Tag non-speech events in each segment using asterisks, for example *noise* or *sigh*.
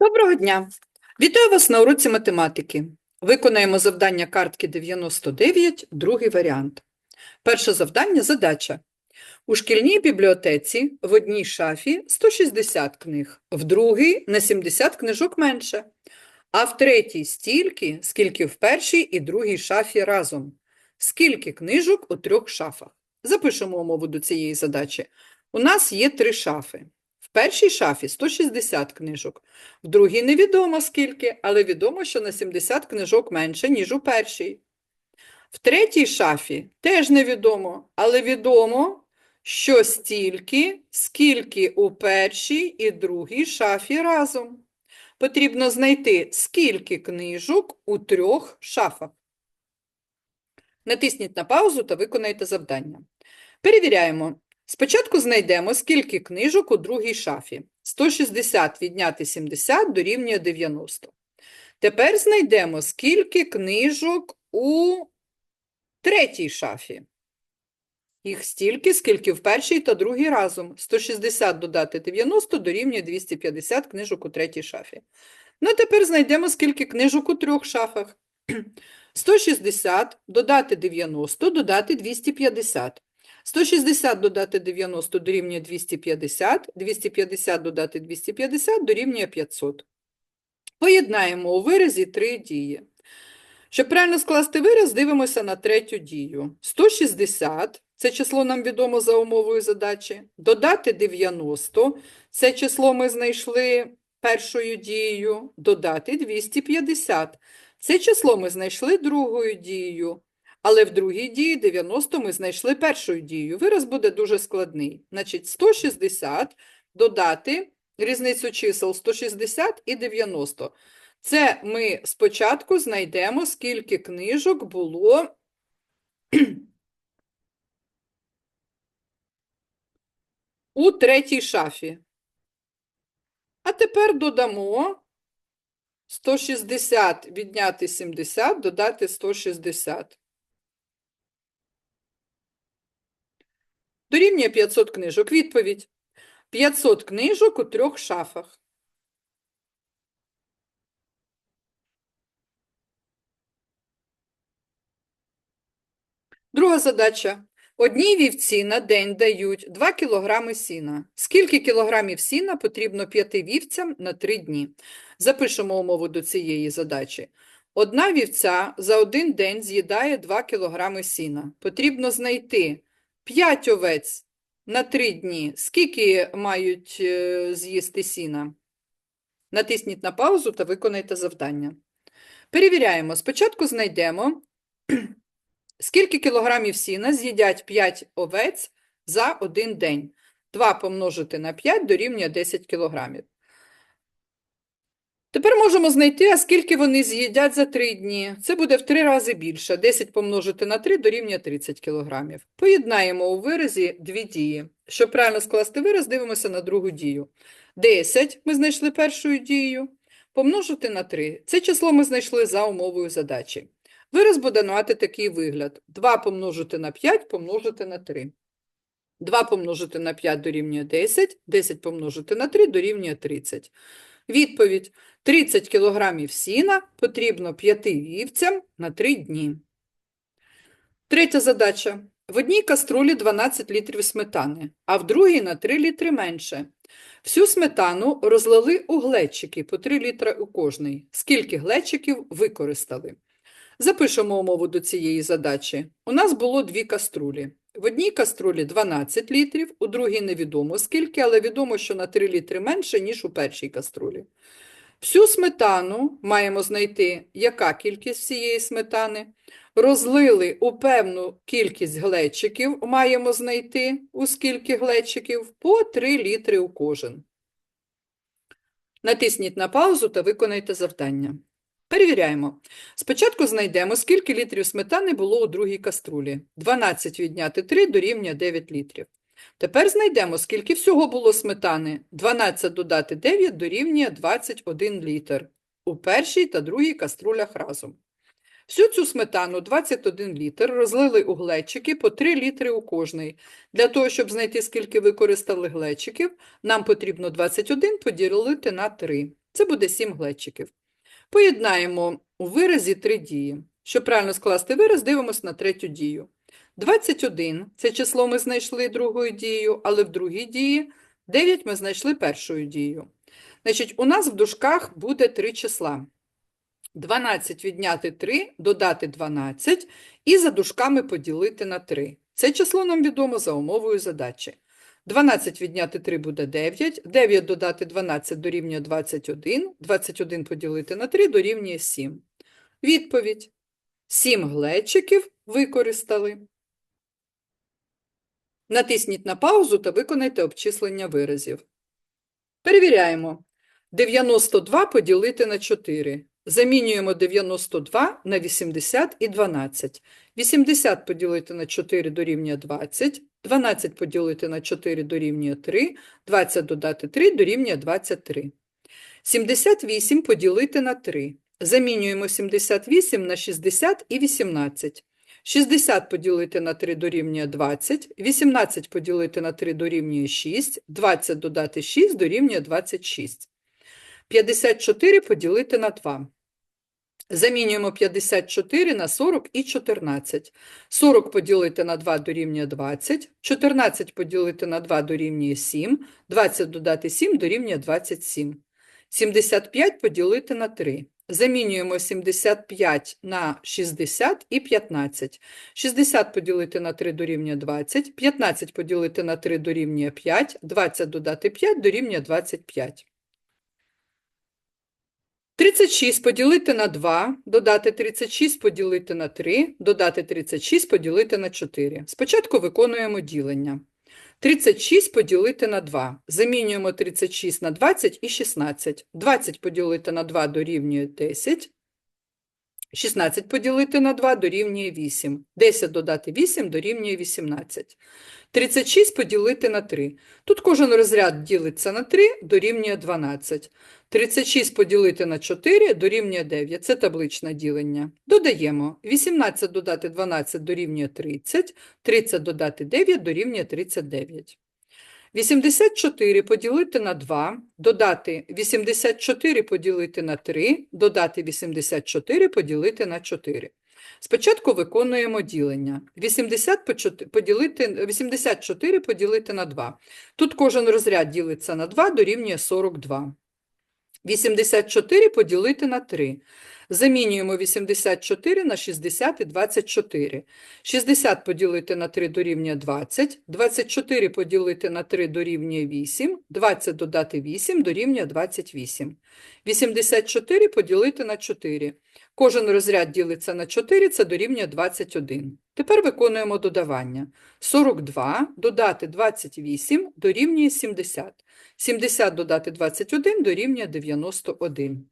Доброго дня! Вітаю вас на уроці математики. Виконаємо завдання картки 99, другий варіант. Перше завдання – задача. У шкільній бібліотеці в одній шафі 160 книг, в другій на 70 книжок менше, а в третій стільки, скільки в першій і другій шафі разом. Скільки книжок у трьох шафах? Запишемо умову до цієї задачі. У нас є три шафи. В першій шафі 160 книжок, в другій невідомо скільки, але відомо, що на 70 книжок менше, ніж у першій. В третій шафі теж невідомо, але відомо, що стільки, скільки у першій і другій шафі разом. Потрібно знайти, скільки книжок у трьох шафах. Натисніть на паузу та виконайте завдання. Перевіряємо. Спочатку знайдемо, скільки книжок у другій шафі. 160 відняти 70 дорівнює 90. Тепер знайдемо, скільки книжок у третій шафі. Їх стільки, скільки в першій та другій разом. 160 додати 90 дорівнює 250 книжок у третій шафі. Ну, тепер знайдемо, скільки книжок у трьох шафах. *clears throat* 160 додати 90 додати 250. 160 додати 90 дорівнює 250, 250 додати 250 дорівнює 500. Поєднаємо у виразі три дії. Щоб правильно скласти вираз, дивимося на третю дію. 160 – це число нам відомо за умовою задачі. Додати 90 – це число ми знайшли першою дією. Додати 250 – це число ми знайшли другою дією. Але в другій дії 90 ми знайшли першою дією. Вираз буде дуже складний. Значить, 160 додати різницю чисел 160 і 90. Це ми спочатку знайдемо, скільки книжок було *clears throat* у третій шафі. А тепер додамо 160 відняти 70, додати 160. Дорівнює 500 книжок. Відповідь. 500 книжок у трьох шафах. Друга задача. Одній вівці на день дають 2 кг сіна. Скільки кілограмів сіна потрібно 5 вівцям на 3 дні? Запишемо умову до цієї задачі. Одна вівця за один день з'їдає 2 кг сіна. Потрібно знайти 5 овець на 3 дні. Скільки мають е, з'їсти сіна? Натисніть на паузу та виконайте завдання. Перевіряємо. Спочатку знайдемо, *clears throat* скільки кілограмів сіна з'їдять 5 овець за один день. 2 помножити на 5 дорівнює 10 кілограмів. Тепер можемо знайти, а скільки вони з'їдять за 3 дні. Це буде в 3 рази більше. 10 помножити на 3 дорівнює 30 кг. Поєднаємо у виразі дві дії. Щоб правильно скласти вираз, дивимося на другу дію. 10 ми знайшли першою дією. Помножити на 3. Це число ми знайшли за умовою задачі. Вираз буде мати такий вигляд. 2 помножити на 5 помножити на 3. 2 помножити на 5 дорівнює 10, 10 помножити на 3 дорівнює 30. Відповідь. 30 кг сіна потрібно 5 вівцям на 3 дні. Третя задача. В одній каструлі 12 літрів сметани, а в другій на 3 літри менше. Всю сметану розлили у глечики по 3 літра у кожний. Скільки глечиків використали? Запишемо умову до цієї задачі. У нас було дві каструлі. В одній каструлі 12 літрів, у другій невідомо скільки, але відомо, що на 3 літри менше, ніж у першій каструлі. Всю сметану маємо знайти, яка кількість всієї сметани. Розлили у певну кількість глечиків, маємо знайти, у скільки глечиків, по 3 літри у кожен. Натисніть на паузу та виконайте завдання. Перевіряємо. Спочатку знайдемо, скільки літрів сметани було у другій каструлі. 12 відняти 3 дорівнює 9 літрів. Тепер знайдемо, скільки всього було сметани. 12 додати 9 дорівнює 21 літр. У першій та другій каструлях разом. Всю цю сметану 21 літр розлили у глечики по 3 літри у кожний. Для того, щоб знайти, скільки використали глечиків, нам потрібно 21 поділити на 3. Це буде 7 глечиків. Поєднаємо у виразі три дії. Щоб правильно скласти вираз, дивимося на третю дію. 21 – це число ми знайшли другою дією, але в другій дії 9 ми знайшли першою дією. Значить, у нас в дужках буде три числа. 12 відняти 3, додати 12 і за дужками поділити на 3. Це число нам відомо за умовою задачі. 12 відняти 3 буде 9, 9 додати 12 дорівнює 21, 21 поділити на 3 дорівнює 7. Відповідь. 7 глечиків використали. Натисніть на паузу та виконайте обчислення виразів. Перевіряємо. 92 поділити на 4. Замінюємо 92 на 80 і 12. 80 поділити на 4 дорівнює 20. 12 поділити на 4 дорівнює 3. 20 додати 3 дорівнює 23. 78 поділити на 3. Замінюємо 78 на 60 і 18. 60 поділити на 3 дорівнює 20, 18 поділити на 3 дорівнює 6, 20 додати 6 дорівнює 26. 54 поділити на 2. Замінюємо 54 на 40 і 14. 40 поділити на 2 дорівнює 20, 14 поділити на 2 дорівнює 7, 20 додати 7 дорівнює 27. 75 поділити на 3. Замінюємо 75 на 60 і 15. 60 поділити на 3 дорівнює 20, 15 поділити на 3 дорівнює 5, 20 додати 5 дорівнює 25. 36 поділити на 2, додати 36 поділити на 3, додати 36 поділити на 4. Спочатку виконуємо ділення. 36 поділити на 2. Замінюємо 36 на 20 і 16. 20 поділити на 2 дорівнює 10. 16 поділити на 2 дорівнює 8. 10 додати 8 дорівнює 18. 36 поділити на 3. Тут кожен розряд ділиться на 3, дорівнює 12. 36 поділити на 4 дорівнює 9. Це табличне ділення. Додаємо. 18 додати 12 дорівнює 30. 30 додати 9 дорівнює 39. 84 поділити на 2, додати 84 поділити на 3, додати 84 поділити на 4. Спочатку виконуємо ділення. 80 поділити, 84 поділити на 2. Тут кожен розряд ділиться на 2, дорівнює 42. 84 поділити на 3. Замінюємо 84 на 60 і 24. 60 поділити на 3 дорівнює 20, 24 поділити на 3 дорівнює 8, 20 додати 8 дорівнює 28. 84 поділити на 4. Кожен розряд ділиться на 4, це дорівнює 21. Тепер виконуємо додавання. 42 додати 28 дорівнює 70. 70 додати 21 дорівнює 91.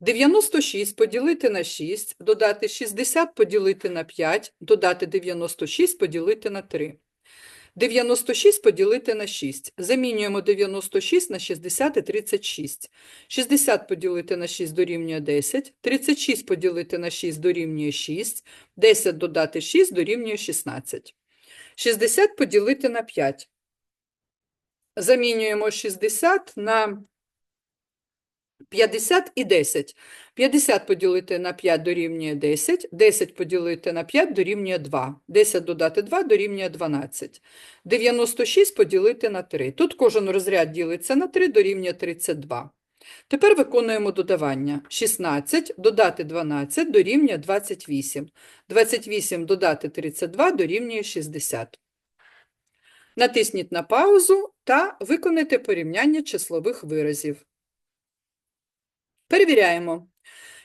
96 поділити на 6, додати 60 поділити на 5, додати 96 поділити на 3. 96 поділити на 6. Замінюємо 96 на 60 і 36. 60 поділити на 6 дорівнює 10. 36 поділити на 6 дорівнює 6. 10 додати 6 дорівнює 16. 60 поділити на 5. Замінюємо 60 на 50 і 10. 50 поділити на 5 дорівнює 10, 10 поділити на 5 дорівнює 2, 10 додати 2 дорівнює 12, 96 поділити на 3. Тут кожен розряд ділиться на 3 дорівнює 32. Тепер виконуємо додавання. 16 додати 12 дорівнює 28, 28 додати 32 дорівнює 60. Натисніть на паузу та виконайте порівняння числових виразів. Перевіряємо.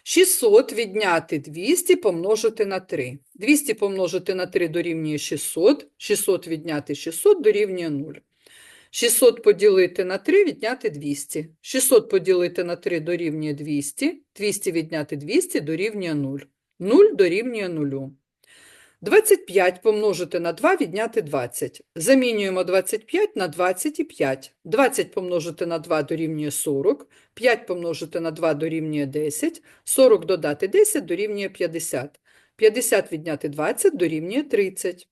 600 відняти 200 помножити на 3. 200 помножити на 3 дорівнює 600. 600 відняти 600 дорівнює 0. 600 поділити на 3 відняти 200. 600 поділити на 3 дорівнює 200. 200 відняти 200 дорівнює 0. 0 дорівнює 0. 25 помножити на 2 відняти 20. Замінюємо 25 на 25. 20 помножити на 2 дорівнює 40. 5 помножити на 2 дорівнює 10. 40 додати 10 дорівнює 50. 50 відняти 20 дорівнює 30.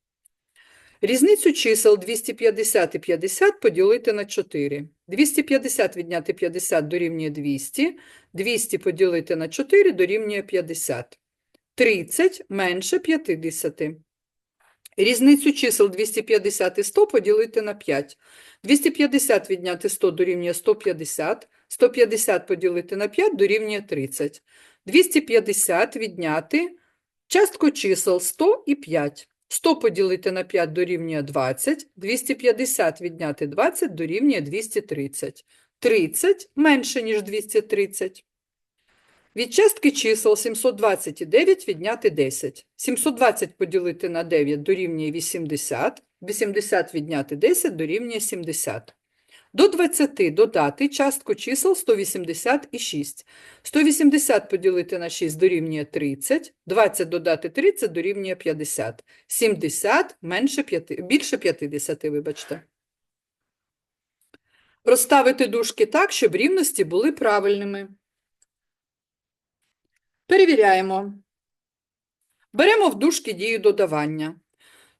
Різницю чисел 250 і 50 поділити на 4. 250 відняти 50 дорівнює 200, 200 поділити на 4 дорівнює 50. 30 менше 50. Різницю чисел 250 і 100 поділити на 5. 250 відняти 100 дорівнює 150, 150 поділити на 5 дорівнює 30. 250 відняти частку чисел 100 і 5. 100 поділити на 5 дорівнює 20, 250 відняти 20 дорівнює 230. 30 менше, ніж 230. Від частки чисел 729 відняти 10. 720 поділити на 9 дорівнює 80, 80 відняти 10 дорівнює 70. До 20 додати частку чисел 180 і 6. 180 поділити на 6 дорівнює 30, 20 додати 30 дорівнює 50. 70 менше 5, більше 50, вибачте. Розставити дужки так, щоб рівності були правильними. Перевіряємо. Беремо в дужки дію додавання.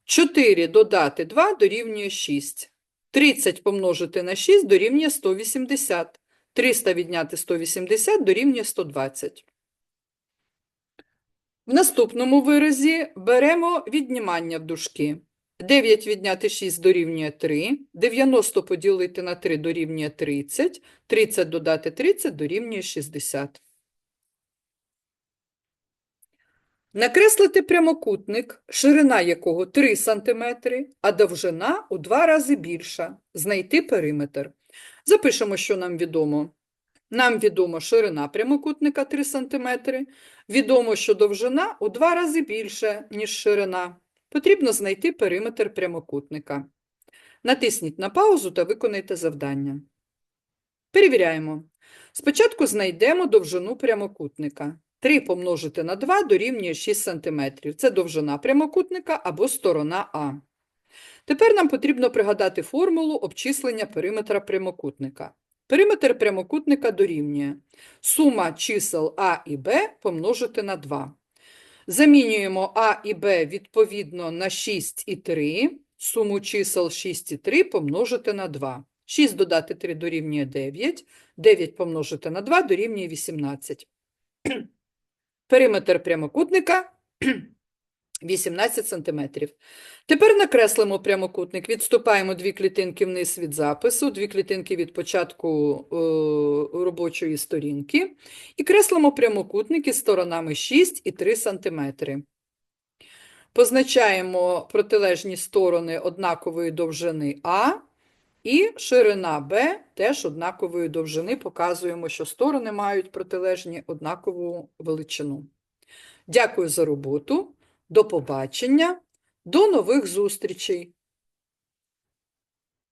4 додати 2 дорівнює 6. 30 помножити на 6 дорівнює 180. 300 відняти 180 дорівнює 120. В наступному виразі беремо віднімання в дужки. 9 відняти 6 дорівнює 3, 90 поділити на 3 дорівнює 30, 30 додати 30 дорівнює 60. Накреслити прямокутник, ширина якого 3 см, а довжина у два рази більша. Знайти периметр. Запишемо, що нам відомо. Нам відомо ширина прямокутника 3 см. Відомо, що довжина у два рази більша, ніж ширина. Потрібно знайти периметр прямокутника. Натисніть на паузу та виконайте завдання. Перевіряємо. Спочатку знайдемо довжину прямокутника. 3 помножити на 2 дорівнює 6 см. Це довжина прямокутника або сторона А. Тепер нам потрібно пригадати формулу обчислення периметра прямокутника. Периметр прямокутника дорівнює сума чисел А і Б помножити на 2. Замінюємо А і Б відповідно на 6 і 3, суму чисел 6 і 3 помножити на 2. 6 додати 3 дорівнює 9, 9 помножити на 2 дорівнює 18. Периметр прямокутника *clears throat* 18 см. Тепер накреслимо прямокутник, відступаємо дві клітинки вниз від запису, дві клітинки від початку е, робочої сторінки і креслимо прямокутники сторонами 6 і 3 см. Позначаємо протилежні сторони однакової довжини А і ширина Б теж однакової довжини. Показуємо, що сторони мають протилежні однакову величину. Дякую за роботу. До побачення, до нових зустрічей!